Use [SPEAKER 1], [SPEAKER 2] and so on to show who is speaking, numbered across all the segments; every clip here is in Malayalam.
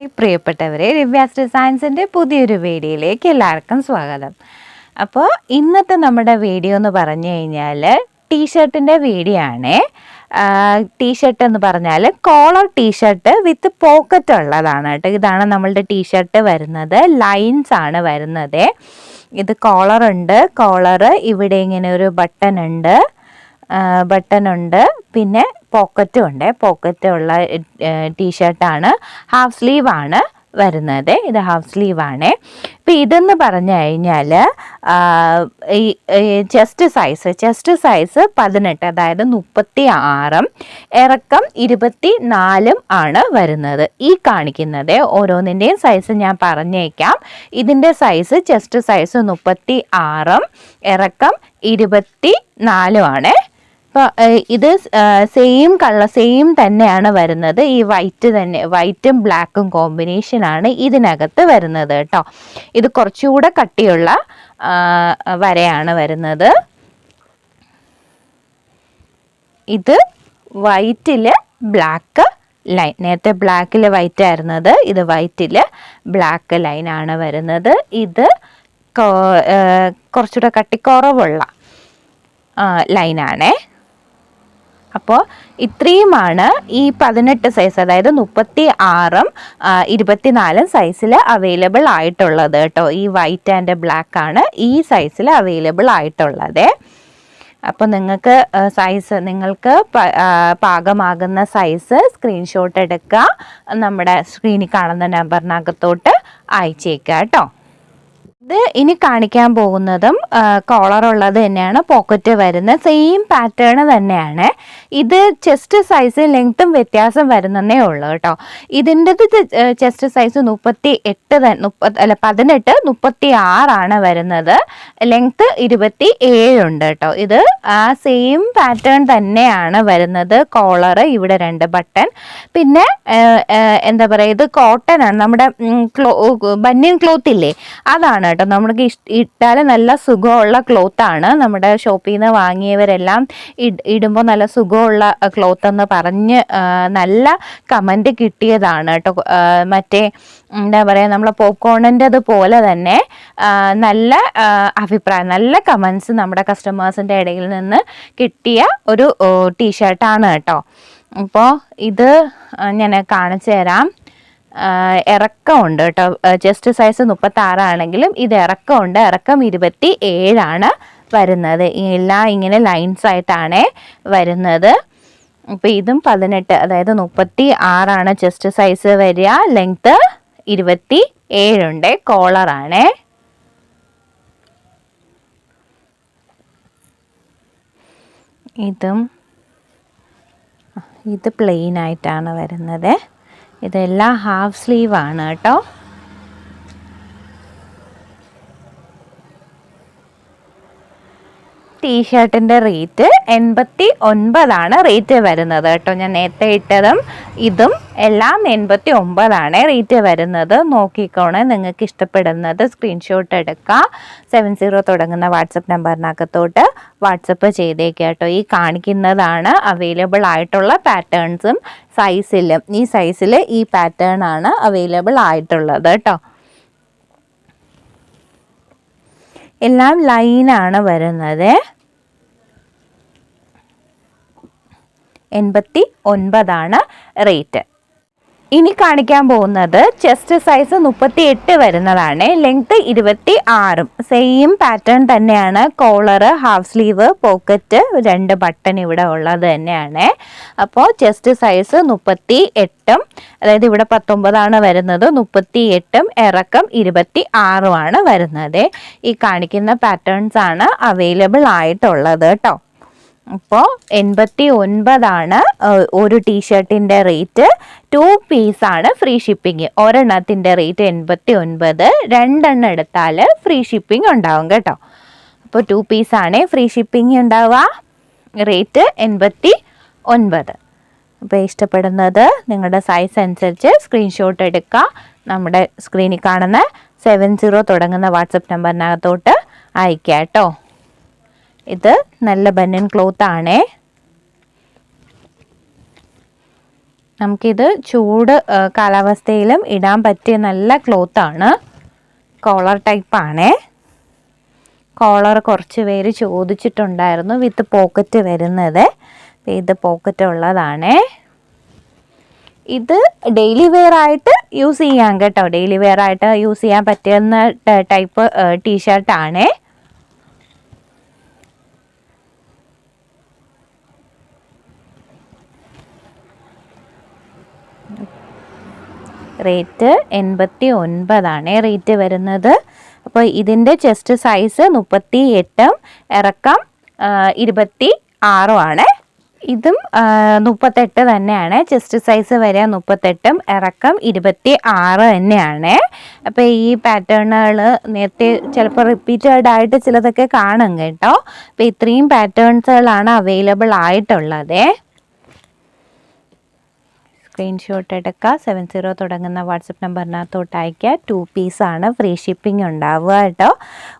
[SPEAKER 1] പ്രിയപ്പെട്ടവരെ ദിവ്യാസ് ഡിസൈൻസിന്റെ പുതിയൊരു വീഡിയോയിലേക്ക് എല്ലാവർക്കും സ്വാഗതം. അപ്പോൾ ഇന്നത്തെ നമ്മുടെ വീഡിയോ എന്ന് പറഞ്ഞു കഴിഞ്ഞാൽ ടീഷർട്ടിന്റെ വീഡിയോ ആണേ. ടീഷർട്ട് എന്ന് പറഞ്ഞാൽ കോളർ ടീഷർട്ട് വിത്ത് പോക്കറ്റ് ഉള്ളതാണ് കേട്ടോ. ഇതാണ് നമ്മളുടെ ടീഷർട്ട് വരുന്നത്. ലൈൻസ് ആണ് വരുന്നത്. ഇത് കോളർ ഉണ്ട്. കോളർ ഇവിടെ ഇങ്ങനെ ഒരു ബട്ടൺ ഉണ്ട്. ബട്ടൺ ഉണ്ട്. പിന്നെ പോക്കറ്റും ഉണ്ട് പോക്കറ്റ് ഉള്ള ടീഷർട്ടാണ്. ഹാഫ് സ്ലീവ് ആണ് വരുന്നത്. ഇത് ഹാഫ് സ്ലീവ് ആണ് ഇപ്പം ഇതെന്ന് പറഞ്ഞു കഴിഞ്ഞാൽ ഈ ചെസ്റ്റ് സൈസ് ചെസ്റ്റ് സൈസ് പതിനെട്ട് അതായത് മുപ്പത്തി ആറും ഇറക്കം ഇരുപത്തി നാലും ആണ് വരുന്നത്. ഈ കാണിക്കുന്നത് ഓരോന്നിന്റെയും സൈസ് ഞാൻ പറഞ്ഞേക്കാം. ഇതിന്റെ സൈസ് ചെസ്റ്റ് സൈസ് മുപ്പത്തി ആറും ഇറക്കം ഇരുപത്തി നാലും ആണ്. അപ്പോൾ ഇത് സെയിം കളർ സെയിം തന്നെയാണ് വരുന്നത്. ഈ വൈറ്റ് തന്നെ വൈറ്റും ബ്ലാക്കും കോമ്പിനേഷനാണ് ഇതിനകത്ത് വരുന്നത് കേട്ടോ. ഇത് കുറച്ചുകൂടെ കട്ടിയുള്ള വരയാണ് വരുന്നത്. ഇത് വൈറ്റിൽ ബ്ലാക്ക് ലൈൻ നേരത്തെ ബ്ലാക്കിൽ വൈറ്റ് ആയിരുന്നത് ഇത് വൈറ്റിൽ ബ്ലാക്ക് ലൈനാണ് വരുന്നത്. ഇത് കുറച്ചുകൂടെ കട്ടിക്കുറവുള്ള ലൈനാണേ അപ്പോൾ ഇത്രയുമാണ് ഈ പതിനെട്ട് സൈസ് അതായത് മുപ്പത്തി ആറും ഇരുപത്തിനാലും സൈസിൽ അവൈലബിൾ ആയിട്ടുള്ളത് കേട്ടോ. ഈ വൈറ്റ് ആൻഡ് ബ്ലാക്ക് ആണ് ഈ സൈസിൽ അവൈലബിൾ ആയിട്ടുള്ളത്. അപ്പോൾ നിങ്ങൾക്ക് സൈസ് നിങ്ങൾക്ക് പാകമാകുന്ന സൈസ് സ്ക്രീൻഷോട്ട് എടുക്കുക. നമ്മുടെ സ്ക്രീനിൽ കാണുന്ന നമ്പറിനകത്തോട്ട് അയച്ചേക്കുക കേട്ടോ. ഇത് ഇനി കാണിക്കാൻ പോകുന്നതും കോളർ ഉള്ളത് തന്നെയാണ് പോക്കറ്റ് വരുന്ന സെയിം പാറ്റേൺ തന്നെയാണ്. ഇത് ചെസ്റ്റ് സൈസ് ലെങ്ത്തും വ്യത്യാസം വരുന്നതേ ഉള്ളൂ കേട്ടോ. ഇതിന്റെ ചെസ്റ്റ് സൈസ് മുപ്പത്തി എട്ട് മുപ്പത് അല്ല പതിനെട്ട് മുപ്പത്തി ആറാണ് വരുന്നത്. ലെങ്ത്ത് ഇരുപത്തി ഏഴുണ്ട് കേട്ടോ. ഇത് ആ സെയിം പാറ്റേൺ തന്നെയാണ് വരുന്നത്. കോളർ ഇവിടെ രണ്ട് ബട്ടൺ പിന്നെ എന്താ പറയുക ഇത് കോട്ടൺ ആണ്. നമ്മുടെ ക്ലോ ബന്യൻ ക്ലോത്ത് ഇല്ലേ? അതാണ് കേട്ടോ. നമുക്ക് ഇട്ടാൽ നല്ല സുഖമുള്ള ക്ലോത്ത് ആണ്. നമ്മുടെ ഷോപ്പിൽ നിന്ന് വാങ്ങിയവരെല്ലാം ഇടുമ്പോൾ നല്ല സുഖമുള്ള ക്ലോത്ത് എന്ന് പറഞ്ഞ് നല്ല കമന്റ് കിട്ടിയതാണ് കേട്ടോ. മറ്റേ എന്താ പറയുക നമ്മളെ പോപ്കോണിന്റെ പോലെ തന്നെ നല്ല അഭിപ്രായം നല്ല കമൻസ് നമ്മുടെ കസ്റ്റമേഴ്സിന്റെ ഇടയിൽ നിന്ന് കിട്ടിയ ഒരു ടീഷർട്ടാണ് കേട്ടോ. അപ്പോൾ ഇത് ഞാൻ കാണിച്ചു തരാം. ഇറക്കമുണ്ട് കേട്ടോ. ചെസ്റ്റ് സൈസ് മുപ്പത്തി ആറാണെങ്കിലും ഇത് ഇറക്കമുണ്ട്. ഇറക്കം ഇരുപത്തി ഏഴാണ് വരുന്നത്. എല്ലാം ഇങ്ങനെ ലൈൻസ് ആയിട്ടാണ് വരുന്നത്. അപ്പോൾ ഇതും പതിനെട്ട് അതായത് മുപ്പത്തി ആറാണ് ചെസ്റ്റ് സൈസ് വരിക. ലെങ്ത്ത് ഇരുപത്തി ഏഴുണ്ട് കോളറാണ് ഇതും ഇത് പ്ലെയിൻ ആയിട്ടാണ് വരുന്നത്. ഇതെല്ലാം ഹാഫ് സ്ലീവാണ് കേട്ടോ. ടീഷർട്ടിന്റെ റേറ്റ് എൺപത്തി ഒൻപതാണ് റേറ്റ് വരുന്നത് കേട്ടോ. ഞാൻ നേരത്തെ ഇട്ടതും ഇതും എല്ലാം എൺപത്തി ഒമ്പതാണ് റേറ്റ് വരുന്നത്. നോക്കിക്കോണേ നിങ്ങൾക്ക് ഇഷ്ടപ്പെടുന്നത് സ്ക്രീൻഷോട്ട് എടുക്കുക സെവൻ സീറോ തുടങ്ങുന്ന വാട്സപ്പ് നമ്പറിനകത്തോട്ട് വാട്സപ്പ് ചെയ്തേക്കുക കേട്ടോ. ഈ കാണിക്കുന്നതാണ് അവൈലബിൾ ആയിട്ടുള്ള പാറ്റേൺസും സൈസിലും ഈ സൈസിൽ ഈ പാറ്റേൺ ആണ് അവൈലബിൾ ആയിട്ടുള്ളത് കേട്ടോ. എല്ലാം ലൈനാണ് വരുന്നത്. എൺപത്തി ഒൻപതാണ് റേറ്റ്. ഇനി കാണിക്കാൻ പോകുന്നത് ചെസ്റ്റ് സൈസ് മുപ്പത്തി എട്ട് വരുന്നതാണ് ലെങ്ത് ഇരുപത്തി ആറും സെയിം പാറ്റേൺ തന്നെയാണ് കോളർ ഹാഫ് സ്ലീവ് പോക്കറ്റ് രണ്ട് ബട്ടൺ ഇവിടെ ഉള്ളത് തന്നെയാണ്. അപ്പോൾ ചെസ്റ്റ് സൈസ് മുപ്പത്തി എട്ടും അതായത് ഇവിടെ പത്തൊമ്പതാണ് വരുന്നത് മുപ്പത്തി എട്ടും ഇറക്കം ഇരുപത്തി ആറുമാണ് വരുന്നത്. ഈ കാണിക്കുന്ന പാറ്റേൺസ് ആണ് അവൈലബിൾ ആയിട്ടുള്ളത് കേട്ടോ. അപ്പോൾ എൺപത്തി ഒൻപതാണ് ഒരു ടീഷർട്ടിന്റെ റേറ്റ് ടു പീസാണ് ഫ്രീ ഷിപ്പിംഗ്. ഒരെണ്ണത്തിന്റെ റേറ്റ് എൺപത്തി ഒൻപത് രണ്ടെണ്ണം എടുത്താൽ ഫ്രീ ഷിപ്പിംഗ് ഉണ്ടാവും കേട്ടോ. അപ്പോൾ ടു പീസാണ് ഫ്രീ ഷിപ്പിംഗ് ഉണ്ടാവുക. റേറ്റ് എൺപത്തി ഒൻപത് അപ്പോൾ ഇഷ്ടപ്പെടുന്നത് നിങ്ങളുടെ സൈസ് അനുസരിച്ച് സ്ക്രീൻഷോട്ട് എടുക്കുക. നമ്മുടെ സ്ക്രീനിൽ കാണുന്ന സെവൻ സീറോ തുടങ്ങുന്ന വാട്സപ്പ് നമ്പറിനകത്തോട്ട് അയക്കാം കേട്ടോ. ഇത് നല്ല ബനൻ ക്ലോത്ത് ആണേ. നമുക്കിത് ചൂട് കാലാവസ്ഥയിലും ഇടാൻ പറ്റിയ നല്ല ക്ലോത്ത് ആണ്. കോളർ ടൈപ്പ് ആണേ. കോളർ കുറച്ച് പേര് ചോദിച്ചിട്ടുണ്ടായിരുന്നു വിത്ത് പോക്കറ്റ് വരുന്നത്. ഇത് പോക്കറ്റ് ഉള്ളതാണേ. ഇത് ഡെയിലി വെയർ ആയിട്ട് യൂസ് ചെയ്യാം കേട്ടോ. ഡെയിലി വെയർ ആയിട്ട് യൂസ് ചെയ്യാൻ പറ്റുന്ന ടൈപ്പ് ടീഷർട്ടാണേ റേറ്റ് എൺപത്തി ഒൻപതാണ് റേറ്റ് വരുന്നത്. അപ്പോൾ ഇതിന്റെ ചെസ്റ്റ് സൈസ് മുപ്പത്തി എട്ടും ഇറക്കം ഇരുപത്തി ആറും ആണ് ഇതും മുപ്പത്തെട്ട് തന്നെയാണ്. ചെസ്റ്റ് സൈസ് വരെ മുപ്പത്തെട്ടും ഇറക്കം ഇരുപത്തി ആറ് തന്നെയാണ്. അപ്പോൾ ഈ പാറ്റേണുകൾ നേരത്തെ ചിലപ്പോൾ റിപ്പീറ്റഡ് ആയിട്ട് ചിലതൊക്കെ കാണും കേട്ടോ. അപ്പോൾ ഇത്രയും പാറ്റേൺസുകളാണ് അവൈലബിൾ ആയിട്ടുള്ളത്. സ്ക്രീൻഷോട്ട് എടുക്കുക സെവൻ സീറോ തുടങ്ങുന്ന വാട്സപ്പ് നമ്പറിനകത്തോട്ട് അയക്കുക ടു പീസാണ് ഫ്രീ ഷിപ്പിംഗ് ഉണ്ടാവുക കേട്ടോ.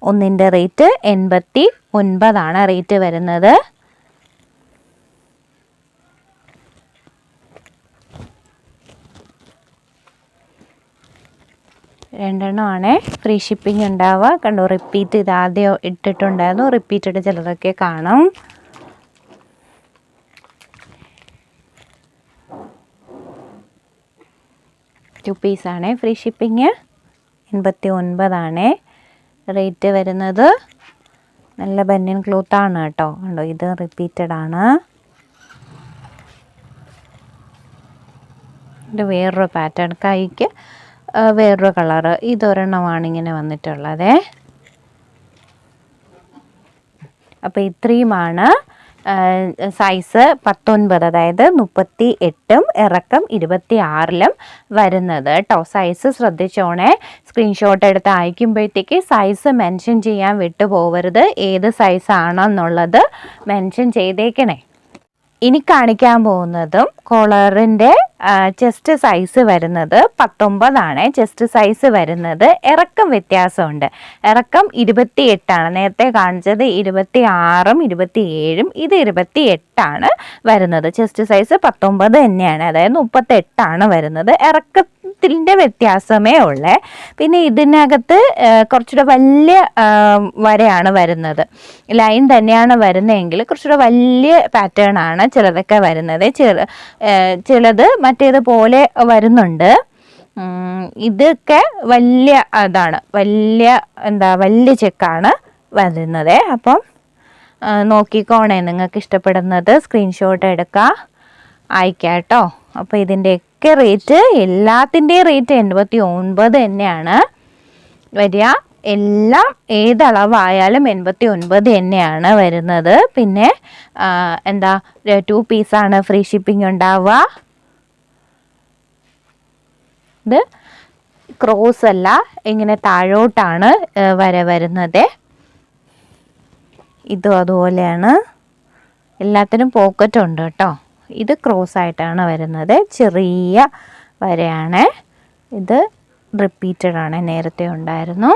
[SPEAKER 1] ഒന്നിന്റെ റേറ്റ് എൺപത്തി ഒൻപതാണ് റേറ്റ് വരുന്നത് രണ്ടെണ്ണമാണ് ഫ്രീ ഷിപ്പിംഗ് ഉണ്ടാവുക. കണ്ടു റിപ്പീറ്റ് ഇത് ആദ്യം ഇട്ടിട്ടുണ്ടായിരുന്നു. റിപ്പീറ്റഡ് ചിലതൊക്കെ കാണും. ടു പീസാണ് ഫ്രീ ഷിപ്പിങ് എൺപത്തി ഒൻപതാണ് റേറ്റ് വരുന്നത് നല്ല ബന്യൻ ക്ലോത്താണ് കേട്ടോ. കണ്ടോ ഇത് റിപ്പീറ്റഡ് ആണ്. ഇത് വേറൊരു പാറ്റേൺ കൈക്ക് വേറൊരു കളറ് ഇതൊരെണ്ണമാണ് ഇങ്ങനെ വന്നിട്ടുള്ളത്. അപ്പോൾ ഇത്രയുമാണ് സൈസ് പത്തൊൻപത് അതായത് മുപ്പത്തി എട്ടും ഇറക്കം ഇരുപത്തി ആറിലും വരുന്നത് കേട്ടോ സൈസ് ശ്രദ്ധിച്ചോണേ. സ്ക്രീൻഷോട്ട് എടുത്ത് അയക്കുമ്പോഴത്തേക്ക് സൈസ് മെൻഷൻ ചെയ്യാൻ വിട്ടു പോവരുത് ഏത് സൈസാണെന്നുള്ളത് മെൻഷൻ ചെയ്തേക്കണേ. ഇനി കാണിക്കാൻ പോകുന്നതും കോളറിന്റെ ചെസ്റ്റ് സൈസ് വരുന്നത് പത്തൊമ്പതാണ്. ചെസ്റ്റ് സൈസ് വരുന്നത് ഇറക്കം വ്യത്യാസമുണ്ട്. ഇറക്കം ഇരുപത്തി എട്ടാണ് നേരത്തെ കാണിച്ചത് ഇരുപത്തി ആറും ഇരുപത്തി ഏഴും ഇത് ഇരുപത്തി എട്ടാണ് വരുന്നത്. ചെസ്റ്റ് സൈസ് പത്തൊമ്പത് തന്നെയാണ്. അതായത് മുപ്പത്തെട്ടാണ് വരുന്നത്. ഇറക്ക ത്തിന്റെ വ്യത്യാസമേ ഉള്ളേ. പിന്നെ ഇതിനകത്ത് കുറച്ചുകൂടെ വലിയ വരയാണ് വരുന്നത്. ലൈൻ തന്നെയാണ് വരുന്നതെങ്കിൽ കുറച്ചുകൂടെ വലിയ പാറ്റേൺ ആണ് ചിലതൊക്കെ വരുന്നത്. ചെറു ചിലത് മറ്റേതുപോലെ വരുന്നുണ്ട്. ഇതൊക്കെ വലിയ അതാണ്. വലിയ എന്താ വലിയ ചെക്കാണ് വരുന്നത്. അപ്പം നോക്കിക്കോണേ നിങ്ങൾക്ക് ഇഷ്ടപ്പെടുന്നത്. സ്ക്രീൻഷോട്ട് എടുക്കുക അയക്കാട്ടോ. കേട്ടോ അപ്പോൾ ഇതിന്റെയൊക്കെ റേറ്റ് എല്ലാത്തിന്റെയും റേറ്റ് എൺപത്തി ഒൻപത് തന്നെയാണ്. വരിക. എല്ലാം ഏതളവായാലും എൺപത്തി ഒൻപത് തന്നെയാണ് വരുന്നത്. പിന്നെ എന്താ ടു പീസാണ് ഫ്രീ ഷിപ്പിംഗ് ഉണ്ടാവുക. ഇത് ക്രോസ് അല്ല ഇങ്ങനെ താഴോട്ടാണ് വര വരുന്നത്. ഇതും അതുപോലെയാണ്. എല്ലാത്തിനും പോക്കറ്റ് ഉണ്ട് കേട്ടോ. ഇത് ക്രോസ് ആയിട്ടാണ് വരുന്നത്. ചെറിയ വരയാണ്. ഇത് റിപ്പീറ്റഡ് ആണ് നേരത്തെ ഉണ്ടായിരുന്നു.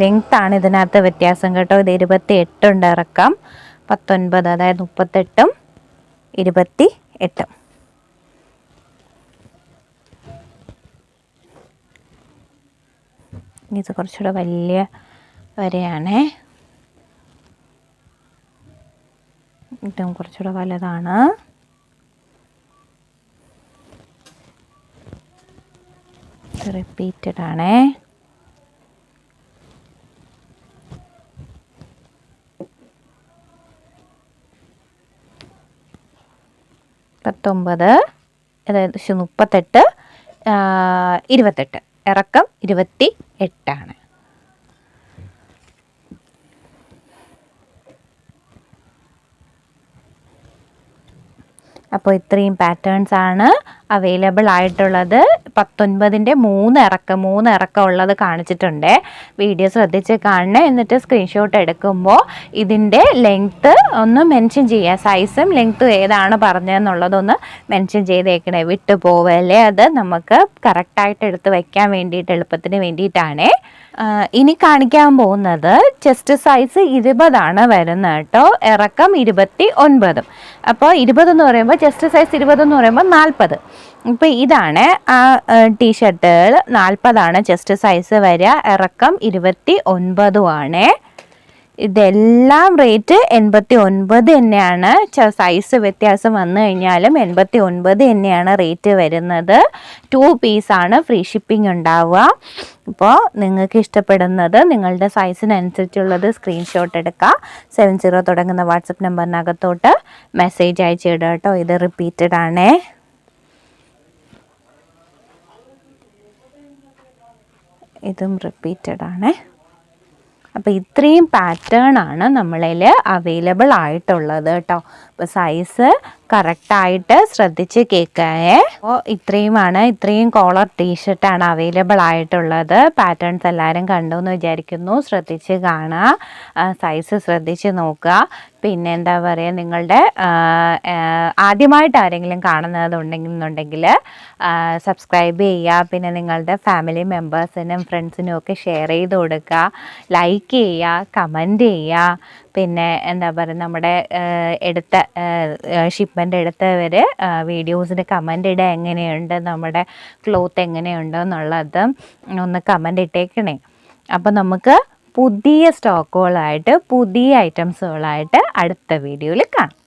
[SPEAKER 1] ലെങ്ത് ആണ് ഇതിനകത്ത് വ്യത്യാസം കേട്ടോ. ഇത് ഇരുപത്തി എട്ടുണ്ട് ഇറക്കാം. പത്തൊൻപത് അതായത് മുപ്പത്തെട്ടും ഇരുപത്തി എട്ടും ഇത് കുറച്ചുകൂടെ വലിയ വരയാണേ. ഇതും കുറച്ചുകൂടെ വലുതാണ്. റിപ്പീറ്റഡ് ആണേ. പത്തൊമ്പത് അതായത് മുപ്പത്തെട്ട് ഇരുപത്തെട്ട്. ഇറക്കം ഇരുപത്തി എട്ടാണ് അപ്പോൾ ഇത്രയും പാറ്റേൺസ് ആണ് അവൈലബിൾ ആയിട്ടുള്ളത്. പത്തൊൻപതിന്റെ മൂന്ന് ഇറക്കം മൂന്ന് ഇറക്കം ഉള്ളത് കാണിച്ചിട്ടുണ്ട്. വീഡിയോ ശ്രദ്ധിച്ച് കാണണേ. എന്നിട്ട് സ്ക്രീൻഷോട്ട് എടുക്കുമ്പോൾ ഇതിന്റെ ലെങ്ത്ത് ഒന്ന് മെൻഷൻ ചെയ്യുക സൈസും ലെങ്ത്തും ഏതാണ് പറഞ്ഞതെന്നുള്ളതൊന്ന് മെൻഷൻ ചെയ്തേക്കണേ. വിട്ടു പോവല്ലേ അത്? നമുക്ക് കറക്റ്റായിട്ട് എടുത്ത് വയ്ക്കാൻ വേണ്ടിയിട്ട് എളുപ്പത്തിന് വേണ്ടിയിട്ടാണേ. ഇനി കാണിക്കാൻ പോകുന്നത് ചെസ്റ്റ് സൈസ് ഇരുപതാണ് വരുന്നത് കേട്ടോ. ഇറക്കം ഇരുപത്തി ഒൻപതും. അപ്പോൾ ഇരുപതെന്ന് പറയുമ്പോൾ ചെസ്റ്റ് സൈസ് ഇരുപത് എന്ന് പറയുമ്പോൾ നാൽപ്പത് ഇപ്പോൾ ഇതാണ് ആ ടീഷർട്ടുകൾ നാൽപ്പതാണ് ചെസ്റ്റ് സൈസ് വരിക. ഇറക്കം ഇരുപത്തി ഒൻപതുമാണ് ഇതെല്ലാം റേറ്റ് എൺപത്തി ഒൻപത് തന്നെയാണ് സൈസ് വ്യത്യാസം വന്നു കഴിഞ്ഞാലും എൺപത്തി ഒൻപത് തന്നെയാണ് റേറ്റ് വരുന്നത്. ടു പീസാണ് ഫ്രീ ഷിപ്പിംഗ് ഉണ്ടാവുക. അപ്പോൾ നിങ്ങൾക്ക് ഇഷ്ടപ്പെടുന്നത് നിങ്ങളുടെ സൈസിനനുസരിച്ചുള്ളത് സ്ക്രീൻഷോട്ട് എടുക്കുക സെവൻ സീറോ തുടങ്ങുന്ന വാട്സപ്പ് നമ്പറിനകത്തോട്ട് മെസ്സേജ് അയച്ചിടുക കേട്ടോ ഇത് റിപ്പീറ്റഡ് ആണേ. ഇതും റിപ്പീറ്റഡ് ആണേ. അപ്പോൾ ഇത്രയും പാറ്റേൺ ആണ് നമ്മളിൽ അവൈലബിൾ ആയിട്ടുള്ളത് കേട്ടോ. സൈസ് കറക്റ്റായിട്ട് ശ്രദ്ധിച്ച് കേൾക്കേ അപ്പോൾ ഇത്രയുമാണ് ഇത്രയും കോളർ ടീഷർട്ടാണ് അവൈലബിൾ ആയിട്ടുള്ളത്. പാറ്റേൺസ് എല്ലാവരും കണ്ടു എന്ന് വിചാരിക്കുന്നു. ശ്രദ്ധിച്ച് കാണുക സൈസ് ശ്രദ്ധിച്ച് നോക്കുക. പിന്നെ എന്താ പറയുക നിങ്ങളുടെ ആദ്യമായിട്ട് ആരെങ്കിലും കാണുന്നതുണ്ടെങ്കിൽ സബ്സ്ക്രൈബ് ചെയ്യുക. പിന്നെ നിങ്ങളുടെ ഫാമിലി മെമ്പേഴ്സിനും ഫ്രണ്ട്സിനും ഒക്കെ ഷെയർ ചെയ്ത് കൊടുക്കുക. ലൈക്ക് ചെയ്യുക കമന്റ് ചെയ്യുക. പിന്നെ എന്താ പറയുക നമ്മുടെ എടുത്ത ഷിപ്മെന്റ് എടുത്തവർ വീഡിയോസിന് കമന്റ് ഇടുക എങ്ങനെയുണ്ട് നമ്മുടെ ക്ലോത്ത് എങ്ങനെയുണ്ട് എന്നുള്ളത് ഒന്ന് കമന്റ് ഇട്ടേക്കണേ. അപ്പോൾ നമുക്ക് പുതിയ സ്റ്റോക്കുകളായിട്ട് പുതിയ ഐറ്റംസുകളായിട്ട് അടുത്ത വീഡിയോയിൽ കാണാം.